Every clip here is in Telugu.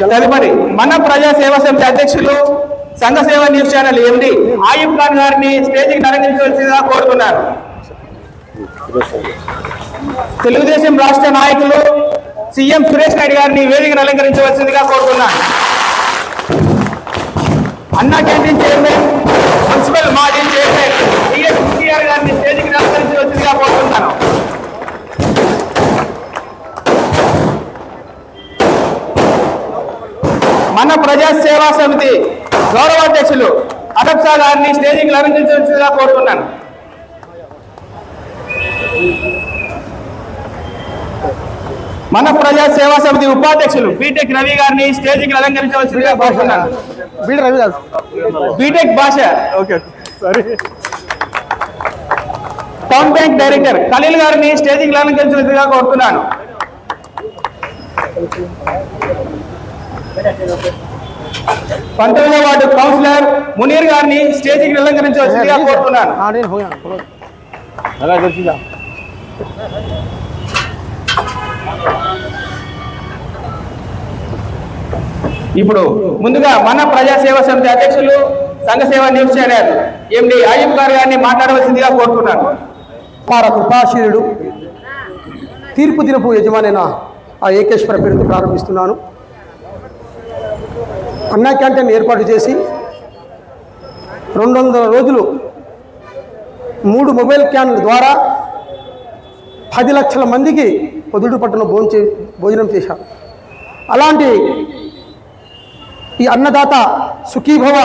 తదుపరి మన ప్రజా సేవా సమితి అధ్యక్షులు సంఘ సేవ news channel MD Ayub Khan గారిని స్టేజ్కి తరలించవలసిందిగా కోరుతున్నారు తెలుగుదేశం రాష్ట్ర నాయకులు సీఎం సురేష్ నాయుడు గారిని వేదికను అలంకరించవలసిందిగా కోరుతున్నాను అన్నా క్యాంటీన్ చైర్మన్ మున్సిపల్ మాజీ chairman B S K R గారిని స్టేజ్కి అలంకరించవలసిందిగా కోరుతున్నాను మన ప్రజా సేవా సమితి గౌరవ అధ్యక్షులు అదబ్ షా గారిని స్టేజికి లభించాల్సిందిగా కోరుతున్నాను. మన ప్రజా సేవా సమితి ఉపాధ్యక్షులు బీటెక్ రవి గారిని స్టేజికి అలంకరించవలసిందిగా కోరుతున్నాను. బీటెక్ భాష. Okay sorry. Town bank director Khalil గారిని స్టేజికి అలంకరించవలసిందిగా కోరుతున్నాను. పంతొమ్మిదో వార్డు కౌన్సిలర్ మునీర్ గారిని స్టేజికి నిలంకరించవలసిందిగా కోరుతున్నాను. ఇప్పుడు ముందుగా మన ప్రజాసేవా సమితి అధ్యక్షులు సంఘసేవ న్యూస్ ఛానల్ ఎండి అయ్యప్ప గారు గారిని మాట్లాడవలసిందిగా కోరుతున్నాను. పార కృపాశీరుడు తీర్పు తిరుపు యజమానైన ఆ ఏకేశ్వర పేరుతో ప్రారంభిస్తున్నాను. అన్నా క్యాంటీన్ ఏర్పాటు చేసి రెండు వందల రోజులు మూడు మొబైల్ క్యాన్ల ద్వారా పది లక్షల మందికి పొదుడు పట్టున భోజనం భోజనం చేశాం అలాంటి ఈ అన్నదాత సుఖీభవ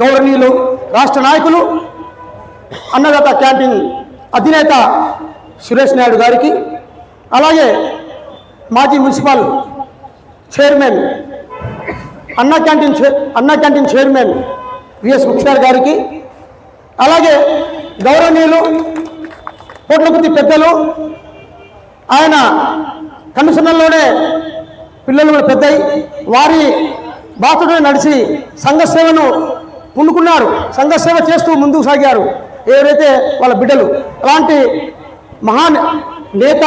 గౌరవనీయులు రాష్ట్ర నాయకులు అన్నదాత క్యాంటీన్ అధినేత సురేష్ నాయుడు గారికి అలాగే మాజీ మున్సిపల్ చైర్మన్ అన్నా క్యాంటీన్ చై- అన్నా క్యాంటీన్ చైర్మన్ విఎస్ ముఖ్యార్ గారికి అలాగే గౌరవనీయులు కోట్లకుతి పెద్దలు ఆయన కమిషనర్లోనే పిల్లలు కూడా పెద్దయి వారి బాతుడే నడిచి సంఘ సేవను పుణుకున్నారు సంఘ సేవ చేస్తూ ముందుకు సాగారు ఎవరైతే వాళ్ళ బిడ్డలు అలాంటి మహాన్ నేత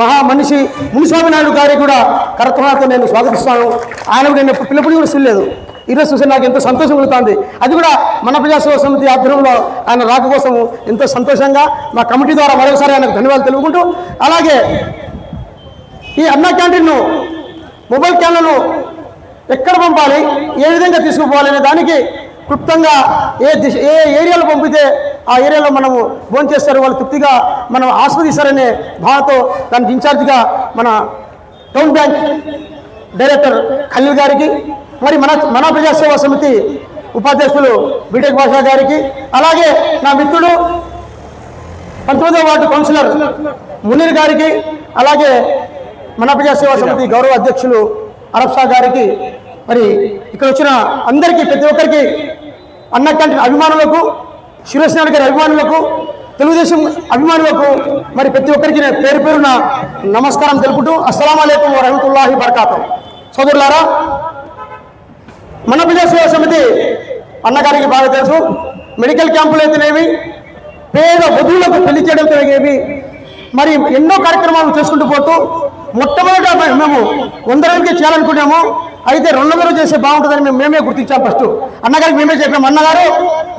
మహా మనిషి మునిస్వామి నాయుడు గారికి కూడా కరత్నాలతో నేను స్వాగతిస్తాను. ఆయన కూడా నేను పిల్లపడి కూడా చూడలేదు ఈరోజు చూసి నాకు ఎంతో సంతోషం కలుగుతుంది. అది కూడా మన ప్రజాసేవ సమితి ఆధ్వర్యంలో ఆయన రాక కోసం ఎంతో సంతోషంగా మా కమిటీ ద్వారా మరొకసారి ఆయనకు ధన్యవాదాలు తెలుపుకుంటూ అలాగే ఈ అన్న క్యాంటీన్ను మొబైల్ క్యాన్లను ఎక్కడ పంపాలి ఏ విధంగా తీసుకుపోవాలి అనే దానికి క్లుప్తంగా ఏ దిశ ఏ ఏరియాలో పంపితే ఆ ఏరియాలో మనము భోంచేస్తారు వాళ్ళు తృప్తిగా మనం ఆస్వాదిస్తారనే భావతో దానికి ఇన్ఛార్జిగా మన టౌన్ బ్యాంక్ డైరెక్టర్ ఖలీల్ గారికి మరి మన మన ప్రజాసేవా సమితి ఉపాధ్యక్షులు బీటెక్ భాషా గారికి అలాగే నా మిత్రుడు పంతొమ్మిదవ వార్డు కౌన్సిలర్ మునీర్ గారికి అలాగే మన ప్రజాసేవా సమితి గౌరవ అధ్యక్షులు అరబ్ షా గారికి మరి ఇక్కడ వచ్చిన అందరికీ ప్రతి ఒక్కరికి అన్న కంటే అభిమానులకు శివసేన గారి అభిమానులకు తెలుగుదేశం అభిమానులకు మరి ప్రతి ఒక్కరికి నేను పేరు పేరున నమస్కారం తెలుపుతూ అస్సలం అయికం వరహమతుల్లాహి బర్కాతం సోదరులారా మన ప్రజాసేవా సమితి అన్నగారికి బాగా తెలుసు. మెడికల్ క్యాంపులు అయితేనేవి పేద వధువులకు పెళ్ళి చేయడం జరిగేవి మరి ఎన్నో కార్యక్రమాలు చేసుకుంటూ పోతూ మొట్టమొదట మేము వంద రోజులకి చేయాలనుకున్నాము అయితే రెండు వందలు చేస్తే బాగుంటుందని మేము మేమే గుర్తించాం ఫస్ట్. అన్నగారికి మేమే చెప్పాము అన్నగారు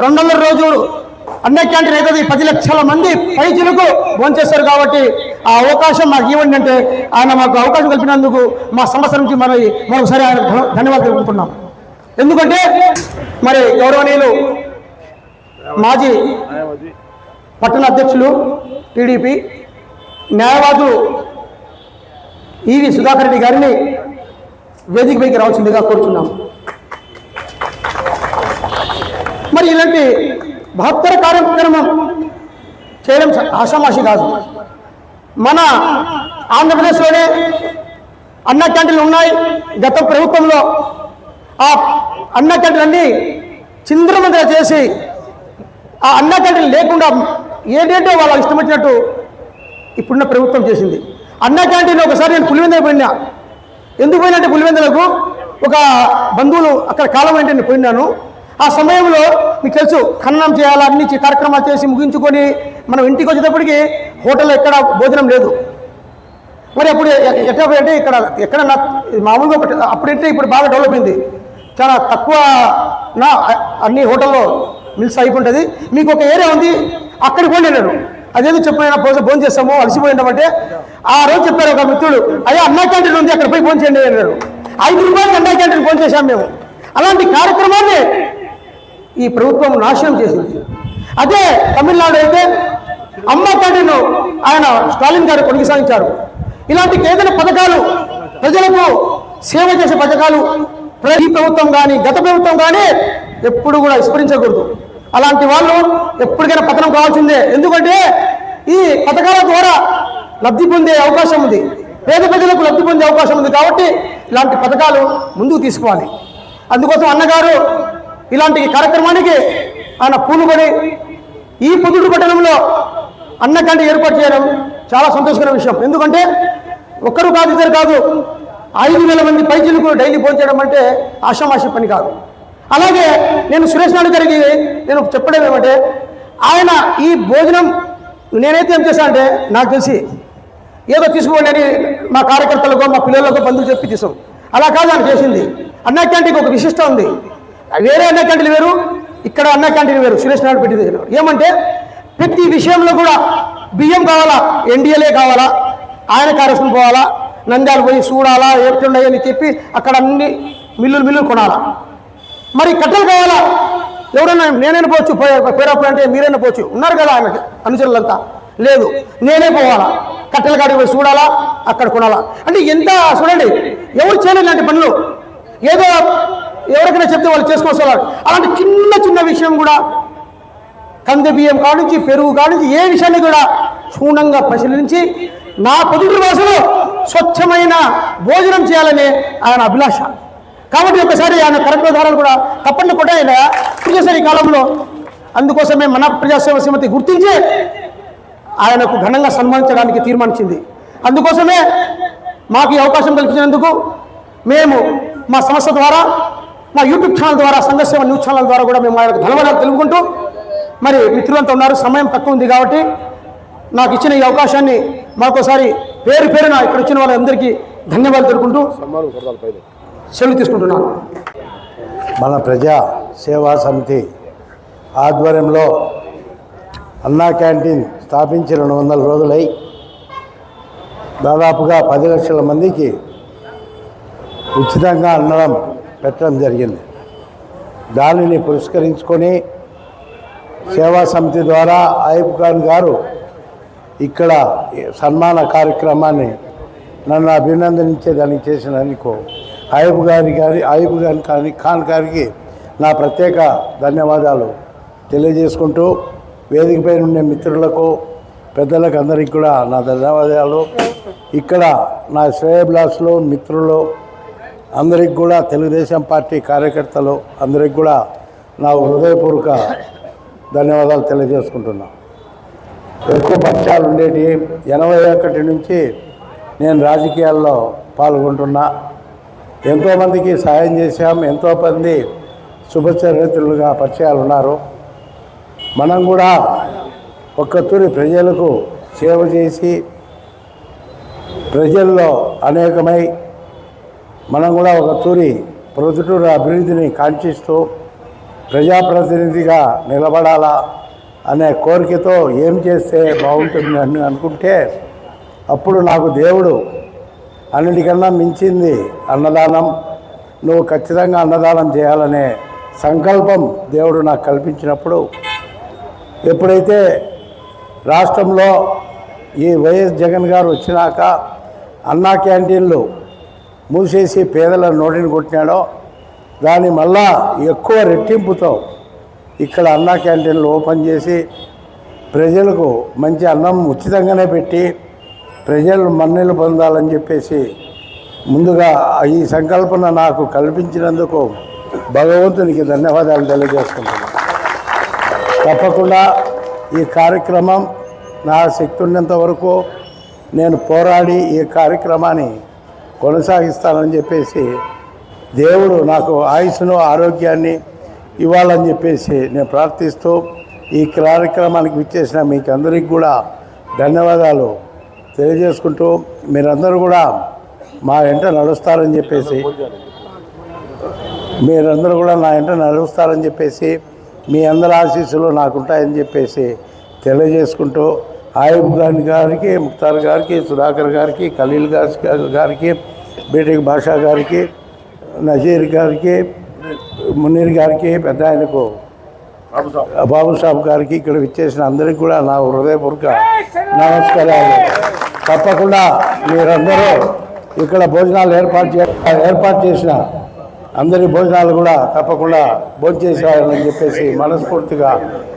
రెండు వందల రోజు అన్న క్యాంటీన్ అవుతుంది. పది లక్షల మంది పైచులకు భోంచేస్తారు కాబట్టి ఆ అవకాశం మాకు ఇవ్వండి అంటే ఆయన మాకు అవకాశం కల్పినందుకు మా సంస్థ నుంచి మరి మరొకసారి ఆయన ధన్యవాదాలు తెలుపుతున్నాం ఎందుకంటే మరి గౌరవనీయులు మాజీ పట్టణ అధ్యక్షులు టీడీపీ న్యాయవాదులు ఈవి సుధాకర్ రెడ్డి గారిని వేదిక పైకి రావాల్సిందిగా కోరుతున్నాం మరి ఇలాంటి బహత్తర కార్యక్రమం చేయడం ఆషామాషి కాదు. మన ఆంధ్రప్రదేశ్లోనే అన్న క్యాంటీన్లు ఉన్నాయి. గత ప్రభుత్వంలో ఆ అన్న క్యాంటీన్లన్నీ చేసి ఆ అన్న క్యాంటీన్ లేకుండా ఏంటంటే వాళ్ళ ఇష్టం వచ్చినట్టు ఇప్పుడున్న ప్రభుత్వం చేసింది. అన్న క్యాంటీన్ ఒకసారి నేను పులివెందుల పోయినా. ఎందుకు పోయినంటే పులివెందులకు? ఒక బంధువులు అక్కడ కాలం ఏంటి నేను పోయినాను. ఆ సమయంలో మీకు తెలుసు ఖననం చేయాలి అన్ని కార్యక్రమాలు చేసి ముగించుకొని మనం ఇంటికి వచ్చేటప్పటికి హోటల్లో ఎక్కడ భోజనం లేదు. మరి అప్పుడు ఎక్కడ ఎట్లా అంటే ఇక్కడ ఎక్కడ నా- మామూలుగా ఒకటి అప్పుడంటే ఇప్పుడు బాగా డెవలప్ అయింది. చాలా తక్కువ నా అన్ని హోటల్లో మిల్స్ అయిపోతుంది మీకు ఒక ఏరియా ఉంది అక్కడికి పోండి నేను అదేదో చెప్పిన ఫోన్ భోజనం చేస్తాము అలసిపోయినామంటే ఆ రోజు చెప్పారు ఒక మిత్రుడు అయ్యా అన్నా క్యాంటీన్ ఉంది అక్కడ పోయి భోజనం చేయండి అన్నారు. ఐదు రూపాయలకి అన్నా క్యాంటీన్ ఫోన్ చేశాం మేము. అలాంటి కార్యక్రమాన్ని ఈ ప్రభుత్వం నాశనం చేసింది. అదే తమిళనాడు అయితే అమ్మ క్యాంటీన్ ఆయన స్టాలిన్ గారు కొనసాగించారు. ఇలాంటి ఏదైనా పథకాలు ప్రజలకు సేవ చేసే పథకాలు ఈ ప్రభుత్వం కానీ గత ప్రభుత్వం కానీ ఎప్పుడు కూడా విస్మరించకూడదు. అలాంటి వాళ్ళు ఎప్పటికైనా పతనం కావాల్సిందే. ఎందుకంటే ఈ పథకాల ద్వారా లబ్ధి పొందే అవకాశం ఉంది. పేద ప్రజలకు లబ్ధి పొందే అవకాశం ఉంది కాబట్టి ఇలాంటి పథకాలు ముందుకు తీసుకోవాలి. అందుకోసం అన్నగారు ఇలాంటి కార్యక్రమానికి ఆయన పూనుకొని ఈ పొద్దుడు పట్టణంలో అన్న కంటే ఏర్పాటు చేయడం చాలా సంతోషకరమైన విషయం. ఎందుకంటే ఒక్కరు కాదు ఇద్దరు కాదు ఐదు వేల మంది పైచీలకు డైలీ భోంచడం అంటే ఆషామాషి పని కాదు. అలాగే నేను సురేష్ నాయుడు గారికి నేను చెప్పడం ఏమంటే ఆయన ఈ భోజనం నేనైతే ఏం చేశాను అంటే నాకు తెలిసి ఏదో తీసుకోండి అని మా కార్యకర్తలకు మా పిల్లలకు బంధువులు చెప్పి తీసాం. అలా కాదు ఆయన చేసింది. అన్న క్యాంటీన్కి ఒక విశిష్ట ఉంది. వేరే అన్న క్యాంటీన్ వేరు ఇక్కడ అన్న క్యాంటీన్ వేరు. సురేష్ నాయుడు పెట్టింది వేరు. ఏమంటే ప్రతి విషయంలో కూడా బియ్యం కావాలా ఎన్డీఏలే కావాలా ఆయన కార్యక్రమం పోవాలా నంద్యాలు పోయి చూడాలా ఏమిటి ఉన్నాయని చెప్పి అక్కడ అన్ని మిల్లులు మిల్లులు కొనాలా. మరి కట్టెలు కావాలా? ఎవరైనా నేనైనా పోవచ్చు పేరప్పుడు అంటే మీరైనా పోవచ్చు. ఉన్నారు కదా ఆయనకి అనుచరులంతా. లేదు నేనే పోవాలా? కట్టెల కాడికి పోయి చూడాలా? అక్కడ కొనాలా? అంటే ఎంత చూడండి ఎవరు చేయలేదు ఇలాంటి పనులు. ఏదో ఎవరికైనా చెప్తే వాళ్ళు చేసుకోవచ్చు అలాంటి చిన్న చిన్న విషయం కూడా కంది బియ్యం కానించి పెరుగు కానించి ఏ విషయాన్ని కూడా క్షుణ్ణంగా పరిశీలించి నా పొదుటి భాషలో స్వచ్ఛమైన భోజనం చేయాలనే ఆయన అభిలాష. కాబట్టి ఒకసారి ఆయన కరెక్ట్ కూడా తప్పకుండా కూడా ఆయన కృషి చేశారు ఈ కాలంలో అందుకోసమే మన ప్రజాసేవ సమితి గుర్తించి ఆయనకు ఘనంగా సన్మానించడానికి తీర్మానించింది. అందుకోసమే మాకు ఈ అవకాశం కల్పించినందుకు మేము మా సంస్థ ద్వారా మా యూట్యూబ్ ఛానల్ ద్వారా సంఘసేవ న్యూస్ ఛానల్ ద్వారా కూడా మేము ఆయనకు ధన్యవాదాలు తెలుపుకుంటూ మరి మిత్రులంతా ఉన్నారు. సమయం తక్కువ ఉంది కాబట్టి నాకు ఇచ్చిన ఈ అవకాశాన్ని మరొకసారి పేరు పేరున ఇక్కడ వచ్చిన వాళ్ళందరికీ ధన్యవాదాలు తెలుపుకుంటూ సెలవు తీసుకుంటున్నాను. మన ప్రజా సేవా సమితి ఆధ్వర్యంలో అన్నా క్యాంటీన్ స్థాపించి రెండు వందల రోజులై దాదాపుగా పది లక్షల మందికి ఉచితంగా అన్నడం పెట్టడం జరిగింది. దానిని పురస్కరించుకొని సేవా సమితి ద్వారా అయ్యప్ ఖాన్ గారు ఇక్కడ సన్మాన కార్యక్రమాన్ని నన్ను అభినందించేదానికి చేసినందుకు అయ్యప్ గారి గారి అయ్యప్ గారి కానీ ఖాన్ గారికి నా ప్రత్యేక ధన్యవాదాలు తెలియజేసుకుంటూ వేదికపై ఉండే మిత్రులకు పెద్దలకు అందరికీ కూడా నా ధన్యవాదాలు. ఇక్కడ నా శ్రేయబ్లాస్లు మిత్రులు అందరికి కూడా తెలుగుదేశం పార్టీ కార్యకర్తలు అందరికి కూడా నా హృదయపూర్వక ధన్యవాదాలు తెలియజేసుకుంటున్నా. ఎక్కువ పక్షాలు ఉండేటి ఎనభై ఒకటి నుంచి నేను రాజకీయాల్లో పాల్గొంటున్నా. ఎంతోమందికి సాయం చేశాం ఎంతోమంది శుభచరిత్రులుగా పరిచయాలు ఉన్నారు మనం కూడా ఒక్కతూరి ప్రజలకు సేవ చేసి ప్రజల్లో అనేకమై మనం కూడా ఒక తూరి ప్రొద్దుటూరు అభివృద్ధిని కాంక్షిస్తూ ప్రజాప్రతినిధిగా నిలబడాలా అనే కోరికతో ఏం చేస్తే బాగుంటుంది అని అనుకుంటే అప్పుడు నాకు దేవుడు అన్నిటికన్నా మించింది అన్నదానం. నువ్వు ఖచ్చితంగా అన్నదానం చేయాలనే సంకల్పం దేవుడు నాకు కల్పించినప్పుడు ఎప్పుడైతే రాష్ట్రంలో ఈ వైఎస్ జగన్ గారు వచ్చినాక అన్నా క్యాంటీన్లు మూసేసి పేదల నోటిని కొట్టినాడో దాని మళ్ళా ఎక్కువ రెట్టింపుతో ఇక్కడ అన్నా క్యాంటీన్లు ఓపెన్ చేసి ప్రజలకు మంచి అన్నం ఉచితంగానే పెట్టి ప్రజలు మన్నెలు పొందాలని చెప్పేసి ముందుగా ఈ సంకల్పన నాకు కల్పించినందుకు భగవంతునికి ధన్యవాదాలు తెలియజేసుకుంటున్నాను. తప్పకుండా ఈ కార్యక్రమం నా శక్తి ఉన్నంత వరకు నేను పోరాడి ఈ కార్యక్రమాన్ని కొనసాగిస్తానని చెప్పేసి దేవుడు నాకు ఆయుస్సును ఆరోగ్యాన్ని ఇవ్వాలని చెప్పేసి నేను ప్రార్థిస్తూ ఈ కార్యక్రమానికి విచ్చేసిన మీకు అందరికీ కూడా ధన్యవాదాలు. తెలియజేసుకుంటూ మీరందరూ కూడా మా వెంట నడుస్తారని చెప్పేసి మీరందరూ కూడా నా వెంట నడుస్తారని చెప్పేసి మీ అందరి ఆశీస్సులు నాకుంటాయని చెప్పేసి తెలియజేసుకుంటూ ఆయుబ్ ఖాన్ గారికి ముక్తార్ గారికి సుధాకర్ గారికి ఖలీల్ గారి గారికి బీటెక్ భాషా గారికి నజీర్ గారికి మునీర్ గారికి పెద్ద ఆయనకు బాబు సాబ్. గారికి ఇక్కడ విచ్చేసిన అందరికీ కూడా నా హృదయపూర్వక నమస్కారాలు. తప్పకుండా మీరందరూ ఇక్కడ భోజనాలు ఏర్పాటు చే ఏర్పాటు చేసిన అందరి భోజనాలు కూడా తప్పకుండా భోజనం చెప్పేసి మనస్ఫూర్తిగా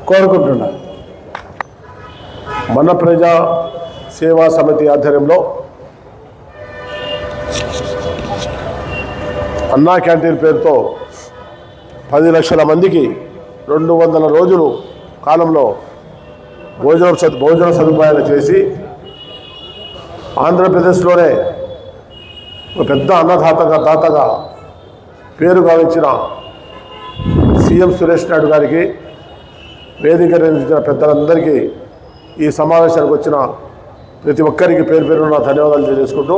కోరుకుంటున్నాను మన ప్రజా సేవా సమితి ఆధ్వర్యంలో అన్నా క్యాంటీన్ పేరుతో పది లక్షల మందికి రెండు వందల రోజులు కాలంలో భోజన భోజన సదుపాయాలు చేసి ఆంధ్రప్రదేశ్లోనే ఒక పెద్ద అన్నదాతగా దాతగా పేరు గావించిన సీఎం సురేష్ నాయుడు గారికి వేదిక నిర్వహించిన పెద్దలందరికీ ఈ సమావేశానికి వచ్చిన ప్రతి ఒక్కరికి పేరు పేరున ధన్యవాదాలు తెలియజేసుకుంటూ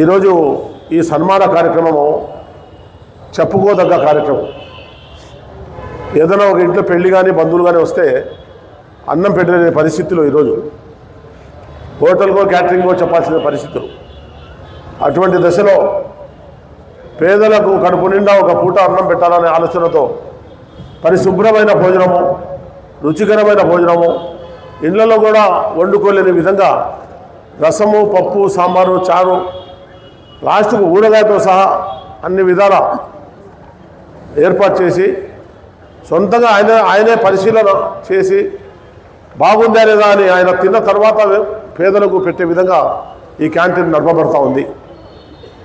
ఈరోజు ఈ సన్మాన కార్యక్రమము చెప్పుకోదగ్గ కార్యక్రమం. ఏదైనా ఒక ఇంట్లో పెళ్ళి కానీ బంధువులు కానీ వస్తే అన్నం పెట్టలేని పరిస్థితులు ఈరోజు. హోటల్కో క్యాటరింగ్కో చెప్పాల్సిన పరిస్థితులు. అటువంటి దశలో పేదలకు కడుపు నిండా ఒక పూట అన్నం పెట్టాలనే ఆలోచనతో పరిశుభ్రమైన భోజనము రుచికరమైన భోజనము ఇళ్ళలో కూడా వండుకోలేని విధంగా రసము పప్పు సాంబారు చారు లాస్ట్కు ఊరగాయతో సహా అన్ని విధాల ఏర్పాటు చేసి సొంతంగా ఆయన ఆయనే పరిశీలన చేసి బాగుందా లేదా అని ఆయన తిన్న తర్వాత పేదలకు పెట్టే విధంగా ఈ క్యాంటీన్ నడపబడతా ఉంది.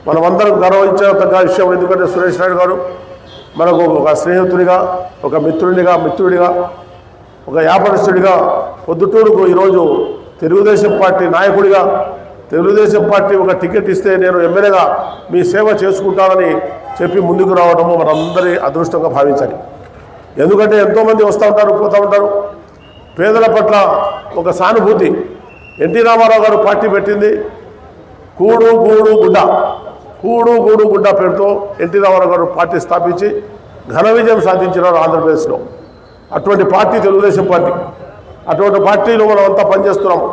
మనమందరం గర్వించదగ్గ విషయం ఎందుకంటే సురేష్ నాయుడు గారు మనకు ఒక స్నేహితుడిగా ఒక మిత్రుడిగా మిత్రుడిగా ఒక వ్యాపారస్తుడిగా పొద్దుటూరుకు ఈరోజు తెలుగుదేశం పార్టీ నాయకుడిగా తెలుగుదేశం పార్టీ ఒక టికెట్ ఇస్తే నేను ఎమ్మెల్యేగా మీ సేవ చేసుకుంటానని చెప్పి ముందుకు రావడము మనందరి అదృష్టంగా భావించాలి. ఎందుకంటే ఎంతోమంది వస్తూ ఉంటారు పోతూ ఉంటారు. పేదల పట్ల ఒక సానుభూతి. ఎన్టీ రామారావు గారు పార్టీ పెట్టింది కూడు గూడు గుడ్డ. కూడు గూడు గుడ్డ పేరుతో ఎన్టీ రామారావు గారు పార్టీ స్థాపించి ఘన విజయం సాధించినారు ఆంధ్రప్రదేశ్లో. అటువంటి పార్టీ తెలుగుదేశం పార్టీ. అటువంటి పార్టీలో మనం అంతా పనిచేస్తున్నాము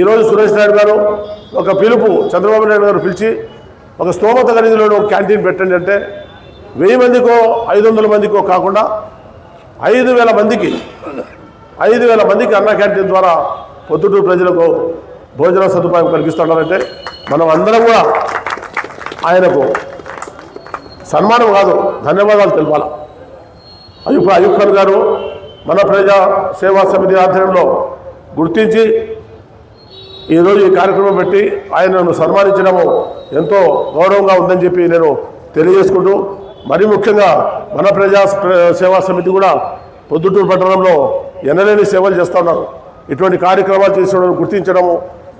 ఈరోజు సురేష్ నాయుడు గారు ఒక పిలుపు చంద్రబాబు నాయుడు గారు పిలిచి ఒక స్తోమత గనిధిలో ఒక క్యాంటీన్ పెట్టండి అంటే వెయ్యి మందికో ఐదు వందల మందికో కాకుండా ఐదు వేల మందికి ఐదు వేల మందికి అన్న క్యాంటీన్ ద్వారా పొద్దుటూరు ప్రజలకు భోజన సదుపాయం కలిగిస్తున్నారంటే మనం అందరం కూడా ఆయనకు సన్మానం కాదు ధన్యవాదాలు తెలపాలి. అయ్యూబ్ అయ్యూబ్ ఖాన్ గారు మన ప్రజా సేవా సమితి ఆధ్వర్యంలో గుర్తించి ఈరోజు ఈ కార్యక్రమం పెట్టి ఆయనను సన్మానించడము ఎంతో గౌరవంగా ఉందని చెప్పి నేను తెలియజేసుకుంటూ మరి ముఖ్యంగా మన ప్రజా సేవా సమితి కూడా పొద్దుటూరు పట్టణంలో ఎనలేని సేవలు చేస్తూ ఉన్నారు. ఇటువంటి కార్యక్రమాలు చేసిన గుర్తించడము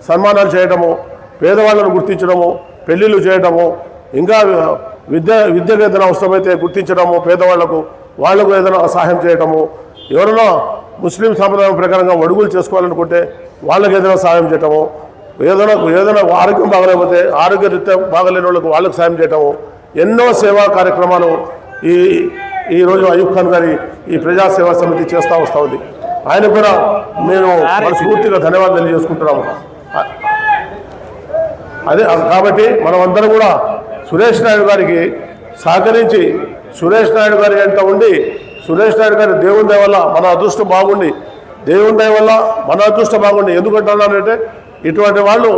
సన్మానాలు చేయడము పేదవాళ్ళను గుర్తించడము పెళ్ళిళ్ళు చేయడము ఇంకా విద్య విద్యకు ఏదైనా అవసరమైతే గుర్తించడము పేదవాళ్ళకు వాళ్ళకు ఏదైనా సహాయం చేయడము ఎవరైనా ముస్లిం సంప్రదాయం ప్రకారంగా అడుగులు చేసుకోవాలనుకుంటే వాళ్ళకి ఏదైనా సహాయం చేయటము ఏదైనా ఏదైనా ఆరోగ్యం బాగలేకపోతే ఆరోగ్యరీత్యా బాగలేని వాళ్ళకు వాళ్ళకు సాయం చేయటము ఎన్నో సేవా కార్యక్రమాలు ఈ ఈరోజు అయూబ్ ఖాన్ గారి ఈ ప్రజాసేవా సమితి చేస్తూ వస్తూ ఉంది. ఆయన కూడా నేను మనస్ఫూర్తిగా ధన్యవాదాలు తెలియజేసుకుంటున్నాము. అదే కాబట్టి మనమందరం కూడా సురేష్ నాయుడు గారికి సహకరించి సురేష్ నాయుడు గారి వెంట ఉండి సురేష్ నాయుడు గారి దేవుని దయ వల్ల మన అదృష్టం బాగుండి దేవుని దయ వల్ల మన అదృష్టం బాగుండి. ఎందుకంటున్నానంటే ఇటువంటి వాళ్ళు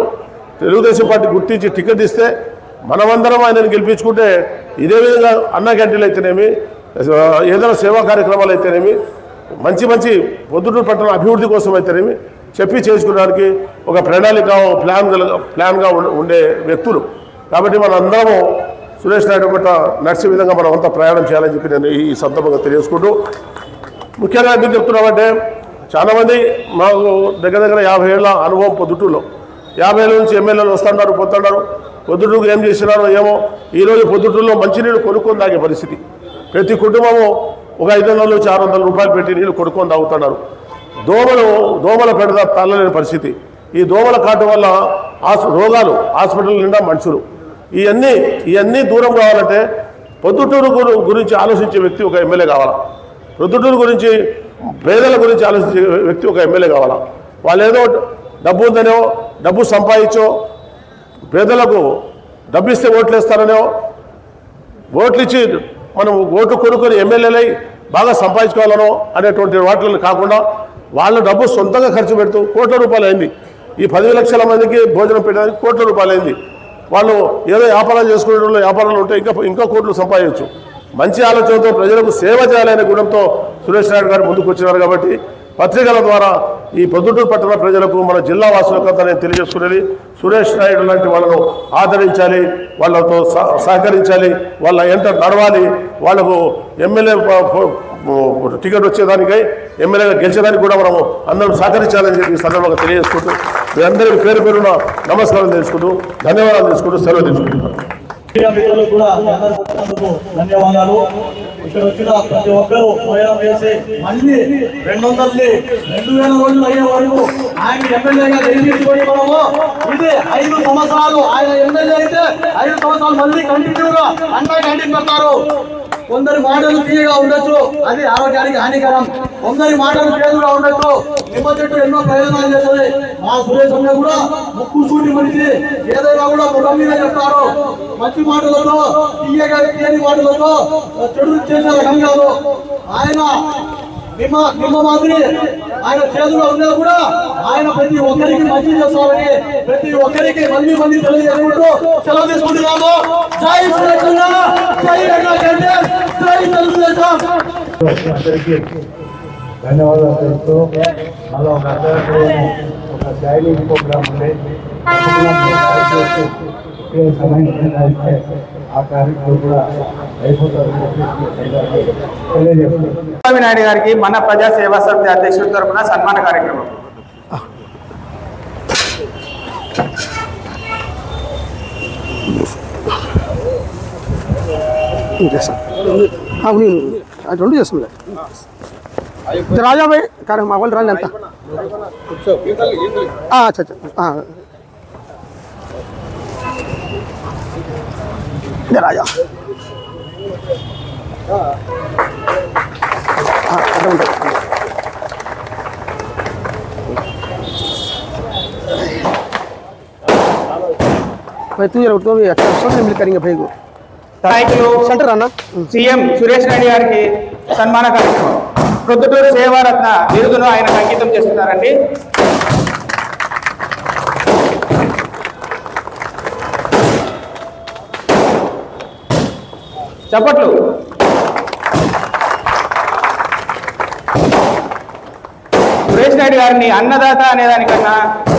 తెలుగుదేశం పార్టీ గుర్తించి టికెట్ ఇస్తే మనమందరం ఆయనను గెలిపించుకుంటే ఇదే విధంగా అన్న క్యాంటీన్లు అయితేనేమి ఏదైనా సేవా కార్యక్రమాలు అయితేనేమి మంచి మంచి పొద్దుటూరు పట్టణ అభివృద్ధి కోసం అయితేనేమి చెప్పి చేసుకోవడానికి ఒక ప్రణాళిక ప్లాన్ గల ప్లాన్గా ఉండే- ఉండే వ్యక్తులు. కాబట్టి మనందరము సురేష్ నాయుడు పట్ల నడిచే విధంగా మనం అంతా ప్రయాణం చేయాలని చెప్పి నేను ఈ సందర్భంగా తెలియజేసుకుంటూ ముఖ్యంగా ఎందుకు చెప్తున్నామంటే చాలామంది మాకు దగ్గర దగ్గర యాభై ఏళ్ళ అనుభవం పొద్దుటూరులో. యాభై ఏళ్ళ నుంచి ఎమ్మెల్యేలు వస్తున్నారు పోతున్నారు పొద్దుటూరుకు ఏం చేసినారో ఏమో ఈరోజు పొద్దుటూరులో మంచినీళ్ళు కొనుక్కొని తాగే పరిస్థితి. ప్రతి కుటుంబము ఒక ఐదు వందల నుంచి ఆరు వందల రూపాయలు పెట్టి నీళ్ళు కొనుక్కొని తాగుతున్నారు. దోమలు దోమల పెడద తల్లలేని పరిస్థితి. ఈ దోమల కాటు వల్ల హాస్- రోగాలు హాస్పిటల్ నిండా మనుషులు. ఇవన్నీ ఇవన్నీ దూరం కావాలంటే పొద్దుటూరు గురించి ఆలోచించే వ్యక్తి ఒక ఎమ్మెల్యే కావాలా? ప్రొద్దుటూరు గురించి పేదల గురించి ఆలోచించే వ్యక్తి ఒక ఎమ్మెల్యే కావాలా? వాళ్ళు ఏదో డబ్బు ఉందనో డబ్బు సంపాదించో పేదలకు డబ్బు ఇస్తే ఓట్లు వేస్తారనో ఓట్లు ఇచ్చి మనం ఓట్లు కొనుక్కొని ఎమ్మెల్యేలై బాగా సంపాదించుకోవాలనో అనేటువంటి వాటిని కాకుండా వాళ్ళ డబ్బు సొంతంగా ఖర్చు పెడుతూ కోట్ల రూపాయలు అయింది ఈ పది లక్షల మందికి భోజనం పెట్టడానికి కోట్ల రూపాయలు అయింది వాళ్ళు ఏదో వ్యాపారాలు చేసుకునే వ్యాపారాలు ఉంటే ఇంకా ఇంకా కోట్లు సంపాదించవచ్చు మంచి ఆలోచనతో ప్రజలకు సేవ చేయాలనే గుణంతో సురేష్ నాయుడు గారు ముందుకు వచ్చినారు కాబట్టి పత్రికల ద్వారా ఈ పొద్దుటూరు పట్టణ ప్రజలకు మన జిల్లా వాసులకు అంతా నేను తెలియజేసుకునేది సురేష్ నాయుడు లాంటి వాళ్ళను ఆదరించాలి వాళ్ళతో సహ- సహకరించాలి వాళ్ళ ఎంట నడవాలి వాళ్ళకు ఎమ్మెల్యే టికెట్ వచ్చేదానికై ఎమ్మెల్యేగా గెలిచేదానికి కూడా మనము అందరం సహకరించాలని చెప్పి సందర్భంగా తెలియజేసుకుంటూ మీ అందరికీ పేరు పేరున నమస్కారం తెలుసుకుంటూ ధన్యవాదాలు తెలుసుకుంటూ సెలవు తీసుకుంటున్నాను. మీడియా మిత్రులకు కూడా ధన్యవాదాలు. ఇక్కడ వచ్చిన ప్రతి ఒక్కరూ ప్రయాణం చేసి మళ్ళీ రెండు వందలది రెండు వేల రోజులు అయ్యే వరకు ఆయన ఎమ్మెల్యేగా గెలిపించుకొని మనము ఇది ఐదు సంవత్సరాలు ఆయన ఎమ్మెల్యే అయితే ఐదు సంవత్సరాలు మళ్ళీ కంటిన్యూగా అన్నా క్యాంటీన్ పెడతారు. కొందరి మాటలు తీయగా ఉండొచ్చు. అది ఆరోగ్యానికి హానికరం. కొందరి మాటలు చేదుగా ఉండొచ్చు. నిమ్మ చెట్టు ఎన్నో ప్రయోజనాలు చేస్తుంది. మా సురేష్ కూడా ముక్కు సూటి మనిషి. ఏదైనా కూడా ముఖం మీద చెప్తారు. మంచి మాటలతో తీయగా తీయని మాటలతో చెడు చేసే రకం కాదు. ఆయన నిమ్మ నిమ్మ మాదిరి ఆయన చేతుల్లో ఉన్నా కూడా ఆయన ప్రతి ఒక్కరికి మంచి చేస్తామని ప్రతి ఒక్కరికి మళ్ళీ మళ్ళీ తెలియజేసుకుంటూ సెలవు తీసుకుంటున్నాము. జై సురేష్ జై అన్నా జై తెలుగుదేశం. ధన్యవాదాలు తెలుస్తూ మళ్ళీ ఒక అర్ధరాత్రి ఒక డైలీ ప్రోగ్రామ్ ఉండే సమయం ఆ కార్యక్రమం కూడా అయిపోతారని చెప్పి తెలియజేస్తున్నాను. స్వామినాయుడు గారికి మన ప్రజా సేవా సమితి అధ్యక్షుడి తరపున సన్మాన కార్యక్రమం. చేస్తాం అవును రెండు చేస్తాంలే రాజా భాయ్ కానీ మా వాళ్ళు ఎంత? ఆ, అచ్చా అచ్చా ఆ. ఇదే రాజా ఆ, అక్కడ ఉంటాయి. भाई तू ये तो भी अच्छा सोच मिल करेंगे भाई को నాయకులు सेंटर आना సీఎం సురేష్ నాయుడు గారికి సన్మాన కార్యక్రమం ప్రొద్దుటూరు సేవారత్న బిరుదును ఆయన అంకితం చేస్తున్నారండి చప్పట్లు. సురేష్ నాయుడు గారిని అన్నదాత అనే దానికన్నా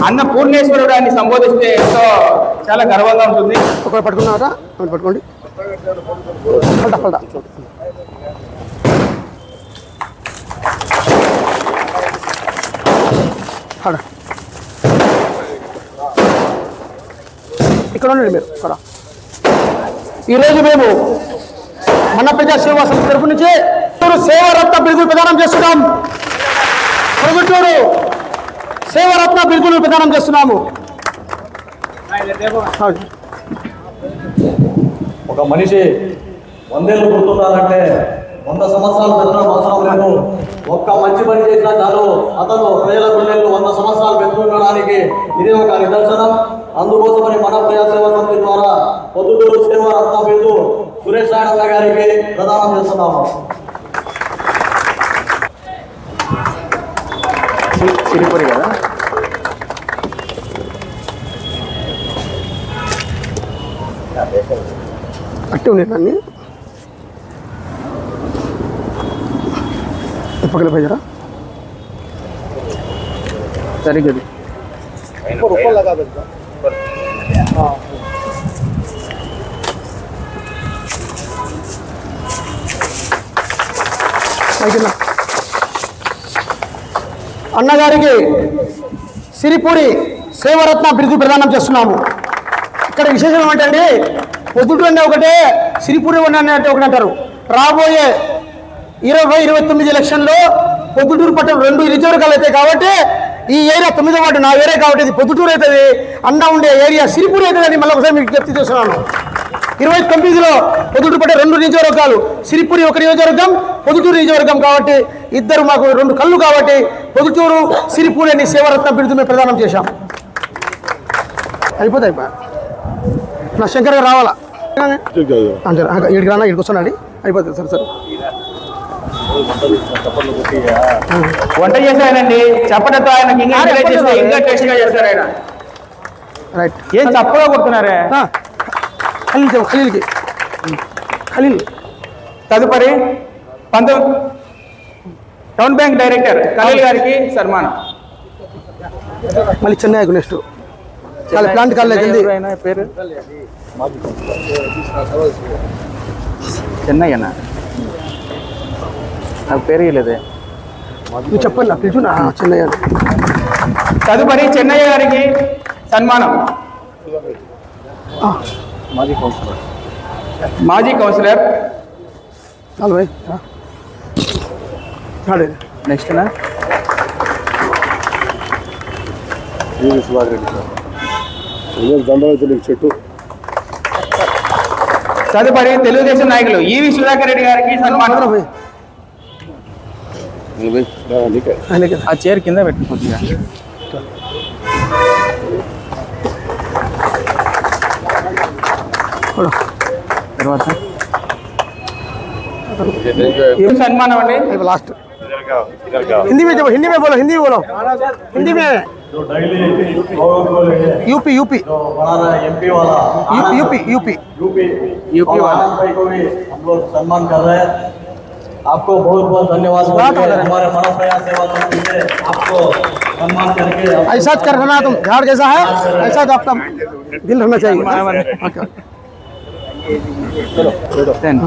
అన్న పూర్ణేశ్వరుడు అని సంబోధిస్తే ఎంతో చాలా గర్వంగా ఉంటుంది. ఒకటి పట్టుకున్నారా? పట్టుకోండి. ఇక్కడ ఉండండి మీరు ఇక్కడ. ఈరోజు మేము మన ప్రజా సేవా సంస్థ తరపు నుంచి సేవారత్న బిరుదులు ప్రదానం చేస్తున్నాం. ప్రభుత్వం సేవారత్న బిరుదులు ప్రదానం చేస్తున్నాము. ఒక మనిషి వందేళ్ళు గుర్తుండాలంటే వంద సంవత్సరాలు పెట్టడం అవసరం లేదు. ఒక్క మంచి పని చేసినా చాలు. అతను ప్రజల గుండెల్లో వంద సంవత్సరాలు పెట్టుకోవడానికి ఇది ఒక నిదర్శనం. అందుకోసమని మన ప్రజా సేవా సమితి ద్వారా పొద్దుటూరు సేవ రత్న బిందు సురేష్ నారాయణ గారికి ప్రదానం చేస్తున్నాము. సిరిపురి కదా? అట్టి అన్ని. పక్కన పోయారా? సరిగ్గా అన్నగారికి సిరిపూడి సేవరత్న బిరుదు ప్రదానం చేస్తున్నాము. ఇక్కడ విశేషం ఏమంటే పొద్దుటూరు అనే ఒకటే సిరిపూడి అనే ఒకటి అంటారు. రాబోయే ఇరవై ఇరవై తొమ్మిది ఎలక్షన్లో పొద్దుటూరు పట్టణం రెండు రిజర్వ్ అవుతాయి కాబట్టి ఈ ఏరియా తొమ్మిదో వాటి నా ఏరియా కాబట్టి ఇది పొద్దుటూరు అవుతుంది. అండా ఉండే ఏరియా సిరిపూడి అవుతుంది అని మళ్ళీ ఒకసారి మీకు చెప్తూ చేస్తున్నాను. ఇరవై తొమ్మిదిలో పొద్దుటూరు పట్టే రెండు నియోజకవర్గాలు సిరిపూడి ఒక నియోజకవర్గం పొద్దుటూరు నియోజకవర్గం కాబట్టి ఇద్దరు మాకు రెండు కళ్ళు కాబట్టి పొద్దుటూరు సిరిపూరి అని సేవరత్న బిరుదు మేము ప్రదానం చేశాం. అయిపోతే అయిపోయా నా శంకర్ గారు రావాలా? అంతే ఇక్కడికి రానా? ఇక్కడికి అయిపోతుంది సరే సరే. వంట చేశానండి చప్పటతో ఆయనకి ఇంకా ఎంకరేజ్ చేస్తే ఇంకా టేస్ట్గా చేస్తారు ఆయన. రైట్ ఏం చప్పగా కొడుతున్నారే? ఖలీల్ ఖలీల్కి. ఖలీల్. తదుపరి పంతొమ్మిది టౌన్ బ్యాంక్ డైరెక్టర్ ఖలీల్ గారికి సన్మానం. మళ్ళీ చెన్నైకు నెక్స్ట్ కాలే ప్లాంట్ ఎవరైనా పేరు? చెన్నై అన్న. నాకు పేరు ఇవ్వలేదే నువ్వు చెప్పండి నాకు పిలుచు నా చెన్నై అని. తదుపరి చెన్నయ్య గారికి సన్మానం. మాజీ కౌన్సిలర్. చాలు భాయ్ రా. రాడే. నెక్స్ట్ నా దండవైతే నీకు చెట్టు. తదుపరి తెలుగుదేశం నాయకులు ఈవి సుధాకర్ రెడ్డి గారికి సన్మానం. ఆ చైర్ కింద పెట్టు కొద్దిగా. చూడు. తర్వాత? సన్మానం అండి? లాస్ట్ हिंदी में जब हिंदी में बोलो हिंदी में बोलो। हिंदी में। UP UP. एमपी वाला यूपी यूपी यूपी। यूपी वाला। को भी हम लोग सम्मान कर रहे हैं। आपको बहुत बहुत धन्यवाद हैं। हो है। हमारे मनोप्रया सेवा समिति से आपको सम्मान करके ऐसा करना तुम झाड़ जैसा है ऐसा तो आपका दिल रहना चाहिए। Okay Ten.